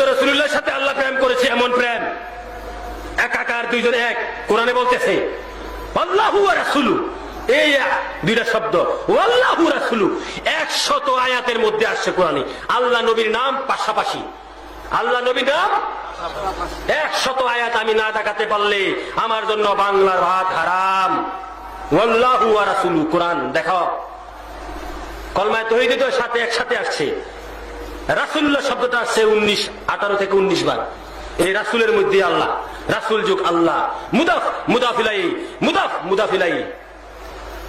রসুল্লাহর সাথে আল্লাহ প্রেম করেছে, এমন প্রেম। একাকার দুইজন এক। কোরআনে বলতেছে রাসুলু। দুইটা শব্দ রাসুলু। আয়াতের মধ্যে আসছে আল্লাহ নবীর নাম পাশাপাশি। আল্লাহ নবীর নাম একশত আয়াত আমি না দেখাতে পারলে আমার জন্য বাংলার ভাত হারাম। আল্লাহু আর রাসুলু। কোরআন, দেখাও। কলমায় তহিদিত সাথে একসাথে আসছে। রাসুল্লাহ শব্দটা আসছে উনিশ, আঠারো থেকে উনিশ বার। এই রাসুলের মধ্যে আল্লাহ, রাসুল যুগ আল্লাহ। মুদাফ, মুদাফিলাই মুদাফ মুদাফিলাই।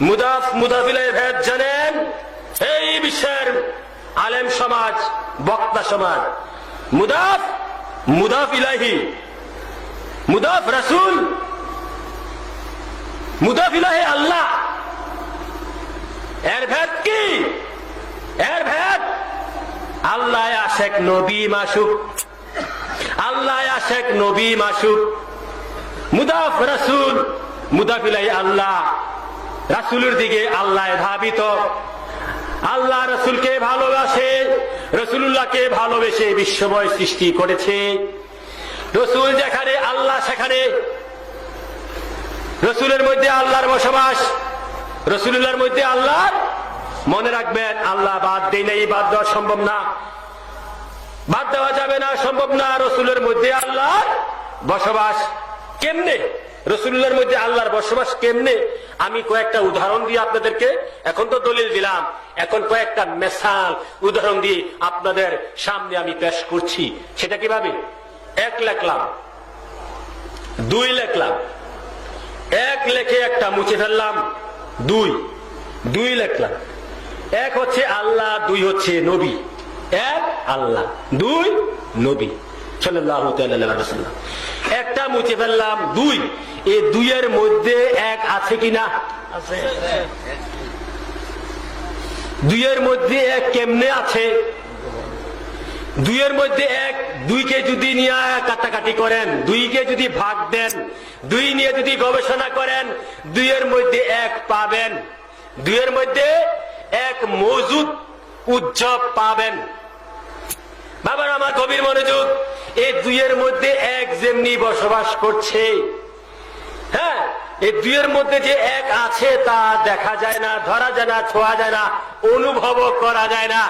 মুদাফ, মুদাফিলাই ভেদ জানেন? এই বিশ্বের আলেম সমাজ, বক্তা সমাজ। মুদাফ মুদাফ ইলাহি মুদাফ রাসুল। মুদাফ ইলাহি আল্লাহ। এর ভেদ কি এর ভেদ আল্লাহ আশেক নবী মাসুক। আল্লাহ আশেক নবী মাসুক। মুদাফ রাসুল, মুদাফিলাই আল্লাহ। রাসুলের দিকে আল্লাহ ধাবিত। আল্লাহ রসুলকে ভালোবাসে রসুল্লাহকে ভালোবেসে বিশ্বময় সৃষ্টি করেছে। রসুল যেখানে, আল্লাহ সেখানে। রসুলের মধ্যে আল্লাহর বসবাস রসুল্লাহর মধ্যে আল্লাহ মনে রাখবেন, আল্লাহ বাদ দেয় নাই বাদ দেওয়া সম্ভব না। বাদ দেওয়া যাবে না, সম্ভব না। রসুলের মধ্যে আল্লাহর বসবাস কেমনে? রসুল্লাহর মধ্যে আল্লাহর বসবাস কেমনে? আমি কয়েকটা উদাহরণ দিয়ে আপনাদেরকে এখন তো দলিল দিলাম। এখন কয়েকটা মেসাল উদাহরণ দিয়ে আপনাদের সামনে আমি পেশ করছি। সেটা কীভাবে? এক লেখলাম। দুই লেখলাম। এক লেখে একটা মুছে ফেললাম। দুই। দুই লেখলাম। এক হচ্ছে আল্লাহ দুই হচ্ছে নবী। এক আল্লাহ দুই নবী। একটা মুছে ফেললাম দুই। এই দুইয়ের মধ্যে এক আছে কিনা? দুইয়ের মধ্যে এক কেমনে আছে? দুইয়ের মধ্যে এক দুইকে যদি নিয়ে কাটাকাটি করেন দুইকে যদি ভাগ দেন দুই নিয়ে যদি গবেষণা করেন দুইয়ের মধ্যে এক পাবেন। দুইয়ের মধ্যে এক মজুদ উজ্জব পাবেন। বাবার আমার গভীর মনোযোগ, এই দুইয়ের মধ্যে এক যেমনি বসবাস করছে। হ্যাঁ এই দুইয়ের মধ্যে যে এক আছে তা দেখা যায় না, ধরা যায় না, ছোঁয়া যায় না অনুভব করা যায় না।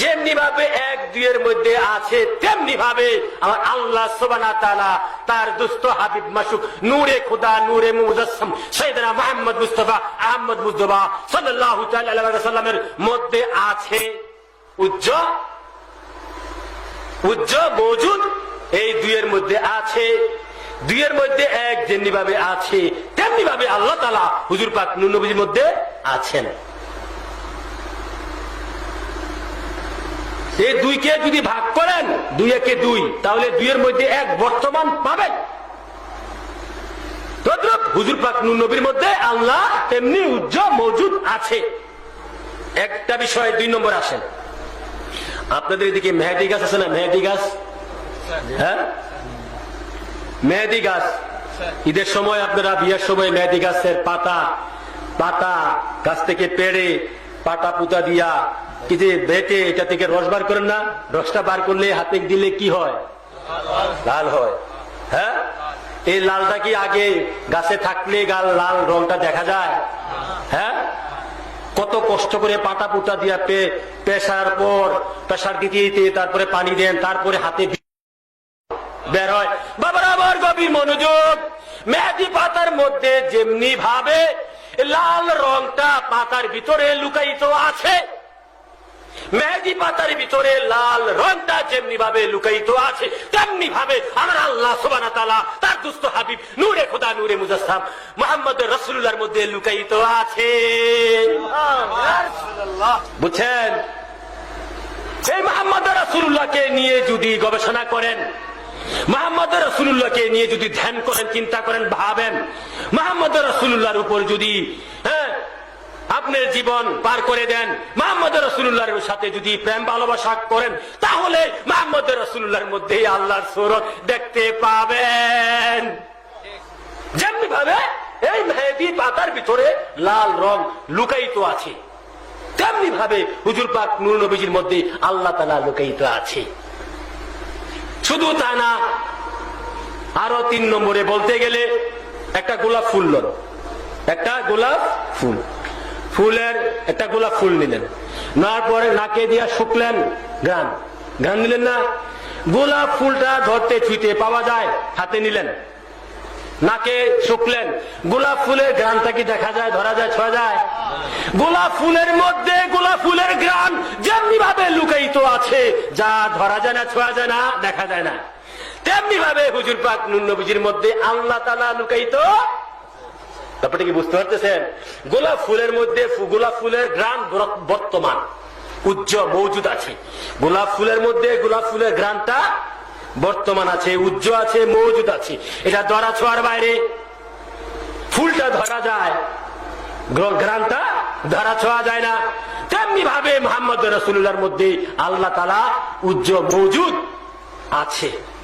যেমনি ভাবে এক দুইয়ের মধ্যে আছে, তেমনি ভাবে আমার আল্লাহ সোবানা তালা তার দুস্থ হাবিব মাসুক নূরে খুদা, নূরে মুজাসম মোহাম্মদ মুস্তফা আহমদ মুস্তফা সাল্লাহ সাল্লামের মধ্যে আছে। উজ্জ্বল উজ্জ্বল মজুদ এই দুইয়ের মধ্যে আছে। দুইয়ের মধ্যে এক যেমনি ভাবে আছে, তেমনি ভাবে আল্লাহ তালা হুজুর পাক নুনবীর মধ্যে আছেন। এই দুইকে যদি ভাগ করেন, দুই একে দুই, তাহলে দুইয়ের মধ্যে এক বর্তমান পাবেন। তদ্রুপ হুজুর পাক নবীর মধ্যে আল্লাহ তেমনি উজ্জ্বল মজুদ আছে। একটা বিষয় দুই নম্বর আসেন। আপনাদের এদিকে মেহেদি গাছ আছে না? মেহেদি গাছ? হ্যাঁ? মেহেদি গাছ। ঈদের সময় আপনারা বিয়ের সময় মেহেদি গাছের পাতা পাতা গাছ থেকে পেড়ে পাতা পুতা দিয়া বেটে, এটা থেকে রস বার করেন না। রসটা বার করলে হাতে দিলে কি হয়? লাল হয়। হ্যাঁ? এই লালটা কি আগে গাছে থাকলে গাল লাল রংটা দেখা যায়? হ্যাঁ? কত কষ্ট করে পাতা পুতা দিয়া পেশার পর, পেশার দিতে, তারপরে পানি দেন, তারপরে হাতে বের হয় বাবার আবার গভীর মনোযোগ। মেহেদি পাতার মধ্যে যেমনি ভাবে, লাল রংটা পাতার ভিতরে লুকায়িত আছে। মেহেদি পাতার ভিতরে লাল রংটা যেমনি ভাবে লুকায়িত আছে তেমনি ভাবে আমার আল্লাহ সোবানা তালা তার দুস্থ হাবিব নূরে খোদা নূরে মুজাসসাম মোহাম্মদ রসুল্লাহর মধ্যে লুকায়িত আছে। বুঝছেন? এই মোহাম্মদ রসুল্লাহকে নিয়ে যদি গবেষণা করেন মোহাম্মদ রসুল্লাহকে নিয়ে যদি ধ্যান করেন চিন্তা করেন ভাবেন মোহাম্মদ রসুল্লাহর উপর যদি হ্যাঁ আপনার জীবন পার করে দেন। মোহাম্মদ রসুল্লাহর সাথে যদি প্রেম, ভালোবাসা করেন, তাহলে মোহাম্মদ রসুল্লাহর মধ্যেই আল্লাহর সুরত দেখতে পাবেন। যেমনি ভাবে এই মেহেদি পাতার ভিতরে লাল রং লুকায়িত আছে তেমনি ভাবে হুজুর পাক নূর নবীজির মধ্যে আল্লাহ তালা লুকায়িত আছে। শুধু তা না, আরও তিন নম্বরে বলতে গেলে একটা গোলাপ ফুল একটা গোলাপ ফুল। ফুলের একটা গোলাপ ফুল নিলেন। নেওয়ার পরে নাকে দিয়া শুকলেন গ্রান গ্রান নিলেন না, গোলাপ ফুলটা ধরতে ছুঁতে পাওয়া যায়, হাতে নিলেন। নাকে শুকলেন, গোলাপ ফুলের গ্রানটা কি দেখা যায়, ধরা যায়, ছোঁয়া যায়? গোলাপ ফুলের মধ্যে, গোলাপ ফুলের গ্রান যেমনি ভাবে লুকায়িত আছে, যা ধরা যায় না, ছোঁয়া যায় না, দেখা যায় না। তেমনি ভাবে হুজুর পাক নুন্নবীজির মধ্যে আল্লাহ তালা লুকায়িত ব্যাপারটা কি বুঝতে পারতেছেন? গোলাপ ফুলের মধ্যে গোলাপ ফুলের গ্রাম বর- বর্তমান, উজ্জ্বল, মৌজুদ আছে। গোলাপ ফুলের মধ্যে গোলাপ ফুলের গ্রামটা বর্তমান আছে, উজ্জ্বল আছে, মৌজুদ আছে। এটা ধরা ছোঁয়ার বাইরে। ফুলটা ধরা যায়, গ্র- গ্রামটা ধরা ছোঁয়া যায় না। তেমনি ভাবে মোহাম্মদ রসুল্লাহর মধ্যে আল্লাহ তালা উজ্জ্বল, মৌজুদ আছে।